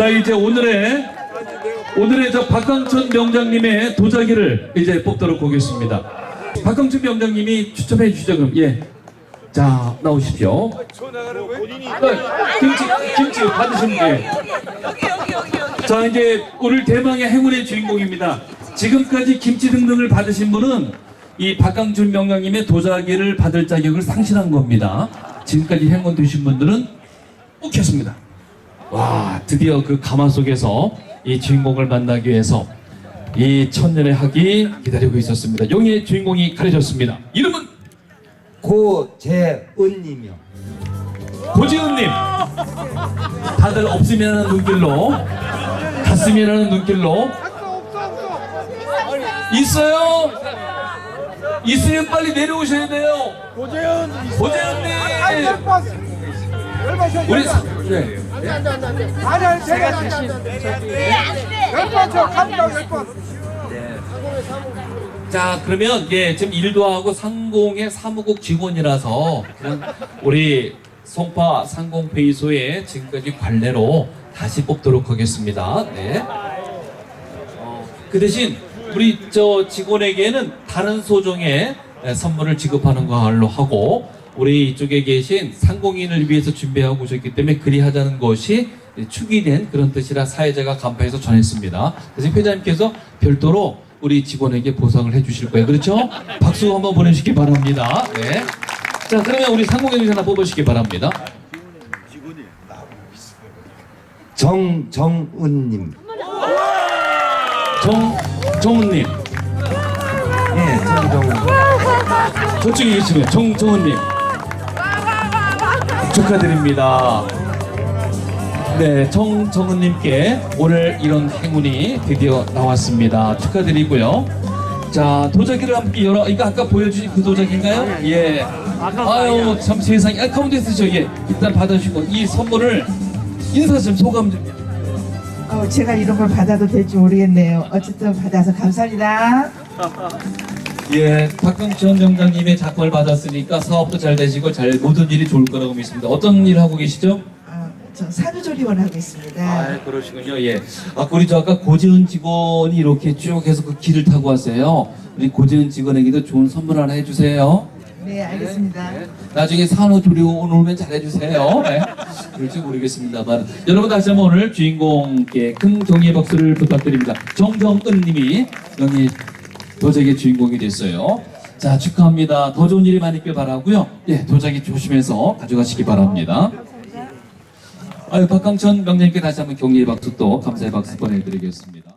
자 이제 오늘의 오늘의 저 박강천 명장님의 도자기를 이제 뽑도록 하겠습니다. 박강천 명장님이 추첨해 주시죠 그럼 예. 자 나오십시오. 네, 김치 김치 받으시면 돼요. 자 이제 오늘 대망의 행운의 주인공입니다. 지금까지 김치 등등을 받으신 분은 이 박강준 명장님의 도자기를 받을 자격을 상실한 겁니다. 지금까지 행운 되신 분들은 뽑혔습니다. 와 드디어 그 가마 속에서 이 주인공을 만나기 위해서 이 천년의 학이 기다리고 있었습니다. 용의 주인공이 가려졌습니다. 이름은 고재은님이요. 고지은님. 다들 없으면 하는 눈길로 갔으면 하는 눈길로 있어요. 있으면 빨리 내려오셔야 돼요. 고재현 고재은님. 우리 사- 네. 아니 아니 제가 몇번저 감정 몇번 자 그러면 예 지금 일도 하고 상공의 사무국 직원이라서 그냥 우리 송파 상공회의소에 지금까지 관례로 다시 뽑도록 하겠습니다. 네. 어, 그 대신 우리 저 직원에게는 다른 소정의 에, 선물을 지급하는 걸로 하고 우리 이쪽에 계신 상공인을 위해서 준비하고 오셨기 때문에 그리하자는 것이 축이 된 그런 뜻이라 사회자가 간파해서 전했습니다. 그래서 회장님께서 별도로 우리 직원에게 보상을 해주실 거예요. 그렇죠? 박수 한번 보내주시기 바랍니다. 네. 자 그러면 우리 상공인 하나 뽑으시기 바랍니다. 정 정은님. 정 정은님 예, 정정은. 저쪽에 계시면 정정은님 축하드립니다. 네, 정정은님께 오늘 이런 행운이 드디어 나왔습니다. 축하드리고요. 자, 도자기를 함께 열어. 이거 아까 보여주신 그 도자기인가요? 예. 아유, 참 세상에. 아, 가운데 쓰죠. 예. 일단 받아주시고 이 선물을 인사 좀 소감 좀. 어, 제가 이런 걸 받아도 될지 모르겠네요. 어쨌든 받아서 감사합니다. 예, 박경천 명장님의 작품을 받았으니까 사업도 잘 되시고 잘 모든 일이 좋을 거라고 믿습니다. 어떤 일 하고 계시죠? 어, 저 사료조리원 하고 있습니다. 아, 그러시군요. 예. 아, 우리 저 아까 고재은 직원이 이렇게 쭉 해서 그 길을 타고 왔어요. 우리 고재은 직원에게도 좋은 선물 하나 해주세요. 네, 알겠습니다. 네. 나중에 산후조리원 오면 잘해주세요. 네. 그럴지 모르겠습니다만. 여러분 다시 한번 오늘 주인공께 큰 경의의 박수를 부탁드립니다. 정정은 님이 여기 도자기 주인공이 됐어요. 자, 축하합니다. 더 좋은 일이 많이 있길 바라고요. 예, 도자기 조심해서 가져가시기 바랍니다. 아유, 박강천 명장님께 다시 한번 경의의 박수 또 감사의 박수 보내드리겠습니다.